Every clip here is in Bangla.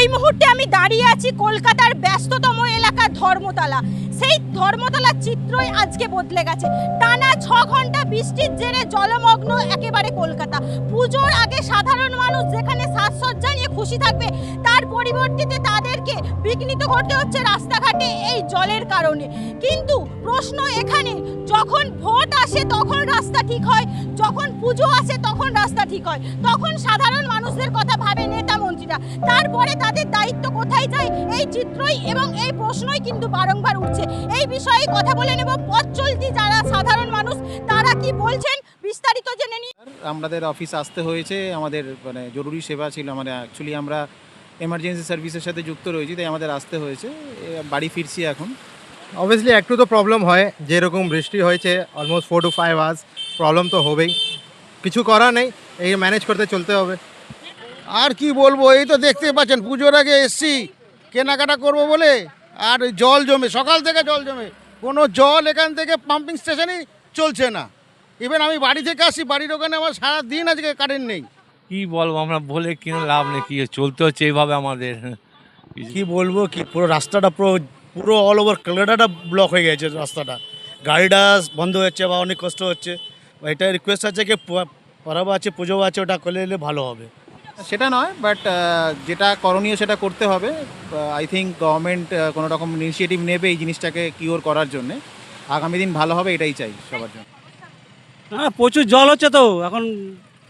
এই মুহূর্তে আমি দাঁড়িয়ে আছি কলকাতার ব্যস্ততম এলাকা ধর্মতলা। সেই ধর্মতলার চিত্রই আজকে বদলে গেছে। টানা ছ ঘণ্টা বৃষ্টির জেরে জলমগ্ন একেবারে কলকাতা। পুজোর আগে সাধারণ মানুষ যেখানে সাজসজ্জা নিয়ে খুশি থাকবে। তার পরিবর্তিতে তাদেরকে বিঘ্নিত করতে হচ্ছে রাস্তাঘাটে এই জলের কারণে। কিন্তু প্রশ্ন এখানে, যখন ভোট আসে তখন রাস্তা ঠিক হয়, যখন পুজো আসে তখন রাস্তা ঠিক হয়। তখন সাধারণ মানুষদের কথা ভাবে নেতা মন্ত্রীরা। তারপরে তাদের দায়িত্ব কোথায় যায়? এই চিত্রই এবং এই প্রশ্নই কিন্তু বারংবার উঠছে। এই বিষয়ে কথা বলে নেব। পথ চলতি যারা সাধারণ মানুষ, তারা কি বলছেন? বিস্তারিত জেনে নিই আমাদের অফিস আসতে হয়েছে আমাদের মানে জরুরি সেবা ছিল মানে অ্যাকচুয়ালি আমরা এমার্জেন্সি সার্ভিসের সাথে যুক্ত রয়েছি তাই আমাদের আসতে হয়েছে বাড়ি ফিরছি এখন। অবভিয়াসলি একটু তো প্রবলেম হয় যেরকম বৃষ্টি হয়েছে almost four to five hours problem তো হবেই। কিছু করা নেই এই ম্যানেজ করতে চলতে হবে। আর কি বলব এই তো দেখতে পাচ্ছেন পুজোর আগে এসছি কেনাকাটা করব বলে আর জল জমে সকাল থেকে জল জমে কোনো জল এখান থেকে পাম্পিং স্টেশনই চলছে না। ইভেন আমি বাড়ি থেকে আসি বাড়ির ওখানে আমার সারা দিন আজকে কারেন্ট নেই। কি বলব আমরা বলে কিনে লাভ নেই কি চলতে হচ্ছে এইভাবে আমাদের। কি বলব কি পুরো রাস্তাটা পুরো পুরো অল ওভার কলকাতাটা ব্লক হয়ে গেছে রাস্তাটা। গাড়িটা বন্ধ হচ্ছে বা অনেক কষ্ট হচ্ছে। এটা রিকোয়েস্ট আছে কি পরব আছে পুজো আছে ওটা করে নিলে ভালো হবে। সেটা নয় বাট যেটা করণীয় সেটা করতে হবে। আই থিঙ্ক গভর্নমেন্ট কোনো রকম ইনিশিয়েটিভ নেবে এই জিনিসটাকে কিওর করার জন্যে। আগামী দিন ভালো হবে এটাই চাই সবার জন্য। হ্যাঁ প্রচুর জল হচ্ছে তো, এখন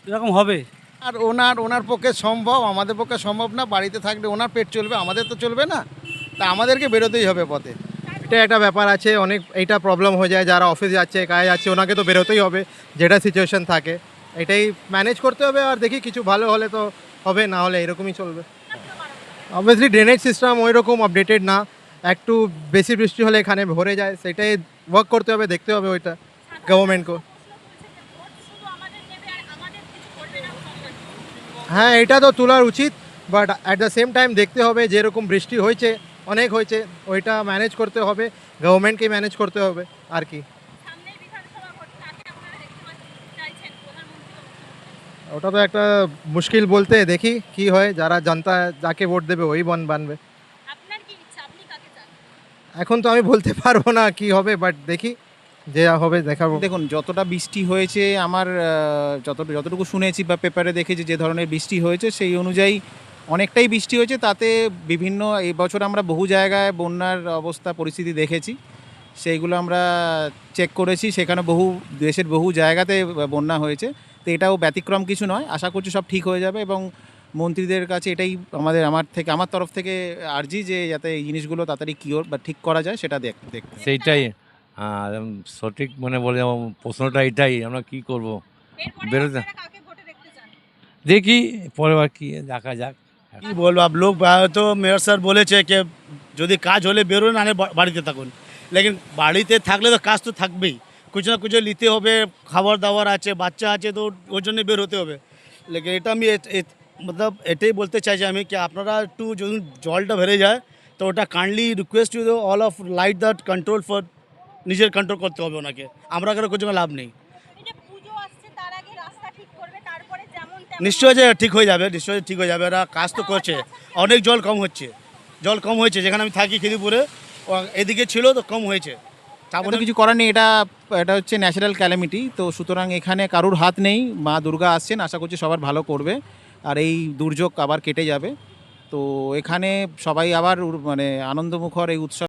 এরকম হবে। আর ওনার ওনার পক্ষে সম্ভব, আমাদের পক্ষে সম্ভব না, বাড়িতে থাকলে ওনার পেট চলবে, আমাদের তো চলবে না। তা আমাদেরকে বেরোতেই হবে পথে। এটা একটা ব্যাপার আছে, অনেক, এইটা প্রবলেম হয়ে যায়, যারা অফিস যাচ্ছে, কাজে যাচ্ছে, ওনাকে তো বেরোতেই হবে, যেটা সিচুয়েশন থাকে। এটাই ম্যানেজ করতে হবে, আর দেখি কিছু ভালো হলে তো হবে, না হলে এরকমই চলবে। অবভিয়াসলি ড্রেনেজ সিস্টেম ওই রকম আপডেটেড না, একটু বেশি বৃষ্টি হলে এখানে ভরে যায়, সেটাই ওয়ার্ক করতে হবে, দেখতে হবে ওইটা গভর্নমেন্টকে হ্যাঁ এটা তো তোলার উচিত but at the same time দেখতে হবে যেরকম বৃষ্টি হয়েছে অনেক হয়েছে ওইটা ম্যানেজ করতে হবে গভর্নমেন্টকে ম্যানেজ করতে হবে আর কি। ওটা তো একটা মুশকিল বলতে দেখি কি হয় যারা জনতা যাকে ভোট দেবে ওই বন বানবে। এখন তো আমি বলতে পারব না কি হবে বাট দেখি। যে হবে দেখাবো। দেখুন যতটা বৃষ্টি হয়েছে আমার যত যতটুকু শুনেছি বা পেপারে দেখেছি যে ধরনের বৃষ্টি হয়েছে সেই অনুযায়ী অনেকটাই বৃষ্টি হয়েছে। তাতে বিভিন্ন এই বছর আমরা বহু জায়গায় বন্যার অবস্থা পরিস্থিতি দেখেছি। সেইগুলো আমরা চেক করেছি। সেখানে বহু দেশের বহু জায়গাতে বন্যা হয়েছে। তো এটাও ব্যতিক্রম কিছু নয়। আশা করছি সব ঠিক হয়ে যাবে এবং মন্ত্রীদের কাছে এটাই আমাদের আমার থেকে আমার তরফ থেকে আর্জি যে যাতে এই জিনিসগুলো তাড়াতাড়ি কিওর বা ঠিক করা যায় সেটা দেখ দেখ সেইটাই। উম, সঠিক মানে বলে প্রশ্নটা এটাই আমরা কি করব? বেরোতে- দেখি পরে আর কি দেখা যাক। কি বলব আপ লোক তো মেয়র স্যার বলেছে যে যদি কাজ হলে বেরোন আনে বাড়িতে থাকুন। লেকিন বাড়িতে থাকলে তো কাজ তো থাকবেই। কিছু না কিছু নিতে হবে খাবার দাবার আছে বাচ্চা আছে তো ওর জন্য বের হতে হবে। লেকিন এটা আমি মতলব এটাই বলতে চাইছি আমি কি আপনারা একটু যদি জলটা বেড়ে যায় তো ওটা kindly request you all of light that control for নিজের কন্ট্রোল করতে হবে ওনাকে। আমরা কারও কিছু লাভ নেই। নিশ্চয়ই যে ঠিক হয়ে যাবে নিশ্চয়ই ঠিক হয়ে যাবে। এরা কাজ তো করছে। অনেক জল কম হচ্ছে। জল কম হয়েছে। যেখানে আমি থাকি খিদিপুরে এদিকে ছিল তো কম হয়েছে। তারপরে তারপরে কিছু করার নেই। এটা এটা হচ্ছে ন্যাচারাল ক্যালামিটি তো সুতরাং এখানে কারুর হাত নেই। মা দুর্গা আসছেন। আশা করছি সবার ভালো করবে। আর এই দুর্যোগ আবার কেটে যাবে। তো এখানে সবাই আবার মানে আনন্দমুখর এই উৎসব